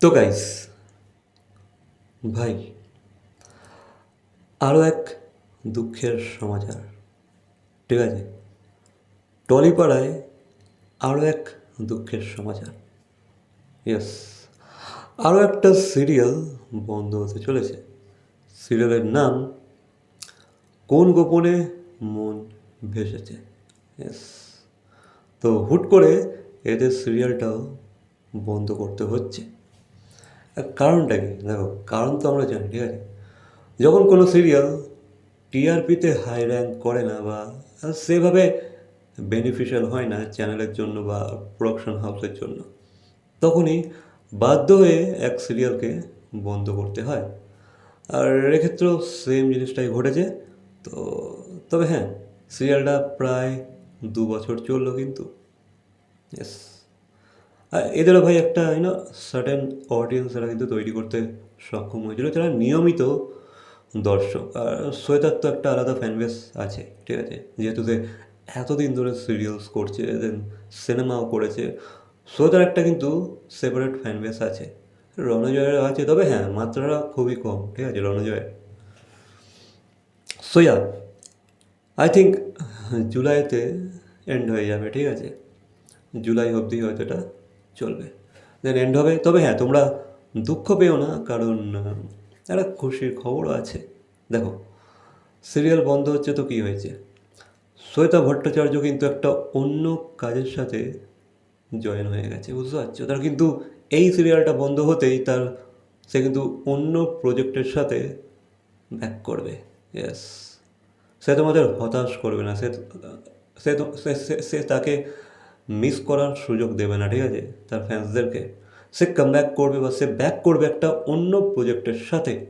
তো গাইস ভাই আরও এক দুঃখের সমাচার, ঠিক আছে? টলিপাড়ায় আরও এক দুঃখের সমাচার ইয়েস আরও একটা সিরিয়াল বন্ধ হতে চলেছে। সিরিয়ালের নাম, কোন গোপনে মন ভেসেছে ইয়েস তো হুট করে এদের সিরিয়ালটাও বন্ধ করতে হচ্ছে। কারণটা কি? দেখো, কারণ তো আমরা জানি, ঠিক আছে? যখন কোনো সিরিয়াল টিআরপিতে হাই র্যাঙ্ক করে না বা সেভাবে বেনিফিশিয়াল হয় না চ্যানেলের জন্য বা প্রোডাকশন হাউসের জন্য, তখনই বাধ্য হয়ে এক সিরিয়ালকে বন্ধ করতে হয়। আর এক্ষেত্রেও সেম জিনিসটাই ঘটেছে। তো তবে হ্যাঁ সিরিয়ালটা প্রায় দু বছর চলল কিন্তু। ইয়েস আর এদেরও ভাই একটা ইউনো সার্টেন অডিয়েন্স এরা কিন্তু তৈরি করতে সক্ষম হয়েছিল, যারা নিয়মিত দর্শক। আর শ্বেতার তো একটা আলাদা ফ্যানবেস আছে, ঠিক আছে? যেহেতু সে এতদিন ধরে সিরিয়ালস করছে দেন সিনেমাও করেছে, শ্বেতার একটা কিন্তু সেপারেট ফ্যানবেস আছে। রণজয়ের আছে, তবে হ্যাঁ মাত্রাটা খুবই কম, ঠিক আছে, রণজয়ের। সো ইয়া আই থিঙ্ক জুলাইতে এন্ড হয়ে যাবে, ঠিক আছে? জুলাই অবধি হয়তো এটা চলবে। দেন এন্ড হবে। তবে হ্যাঁ তোমরা দুঃখ পেও না, কারণ একটা খুশির খবরও আছে। দেখো সিরিয়াল বন্ধ হচ্ছে তো কী হয়েছে? শ্বেতা ভট্টাচার্য কিন্তু একটা অন্য কাজের সাথে জয়েন হয়ে গেছে, বুঝতে পারছ? তার কিন্তু এই সিরিয়ালটা বন্ধ হতেই তার, সে কিন্তু অন্য প্রজেক্টের সাথে ব্যাক করবে। ইয়েস সে তোমাদের হতাশ করবে না। সে সে তাকে মিস করার সুযোগ দেবে না, ঠিক আছে? তার ফ্যান্সদেরকে সে কাম করবে বা সে ব্যাক করবে একটা অন্য প্রজেক্টের সাথে,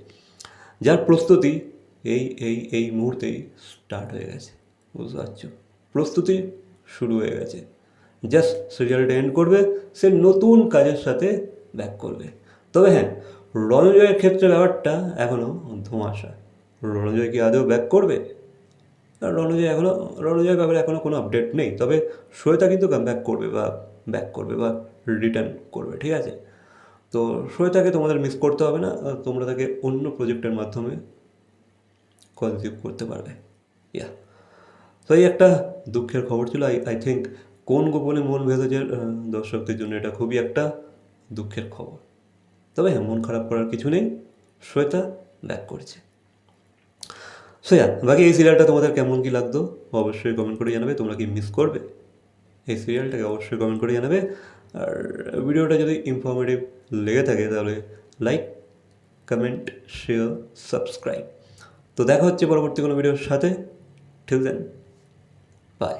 যার প্রস্তুতি এই এই এই মুহূর্তেই স্টার্ট হয়ে গেছে। বুঝতে পারছ? প্রস্তুতি শুরু হয়ে গেছে। জাস্ট সিরিয়ালটা এন্ড করবে, সে নতুন কাজের সাথে ব্যাক করবে। তবে হ্যাঁ রণজয়ের ক্ষেত্রে ব্যাপারটা এখনও ধোঁয়াশা। রণজয় কি আদৌ ব্যাক করবে? আর রণজয় এখনও রণজয়ের ব্যাপারে এখনও কোনো আপডেট নেই। তবে শ্বেতা কিন্তু ব্যাক করবে বা ব্যাক করবে বা রিটার্ন করবে, ঠিক আছে? তো শ্বেতাকে তোমাদের মিস করতে হবে না তোমরা তাকে অন্য প্রজেক্টের মাধ্যমে কনজিউম করতে পারবে। ইয়া তো এই একটা দুঃখের খবর ছিল। আই আই থিঙ্ক কোন গোপনে মন ভেজেছে দর্শকদের জন্য এটা খুবই একটা দুঃখের খবর। তবে হ্যাঁ মন খারাপ করার কিছু নেই। শ্বেতা ব্যাক করছে। সো ইয়া বাকি এই সিরিয়ালটা তোমাদের কেমন কি লাগতো অবশ্যই কমেন্ট করে জানাবে, তোমরা কি মিস করবে? এই সিরিয়ালটাকে অবশ্যই কমেন্ট করে জানাবে। আর ভিডিওটা যদি ইনফর্মেটিভ লেগে থাকে, তাহলে লাইক কমেন্ট শেয়ার সাবস্ক্রাইব তো দেখা হচ্ছে পরবর্তী কোনো ভিডিওর সাথে। ঠিক দেন বাই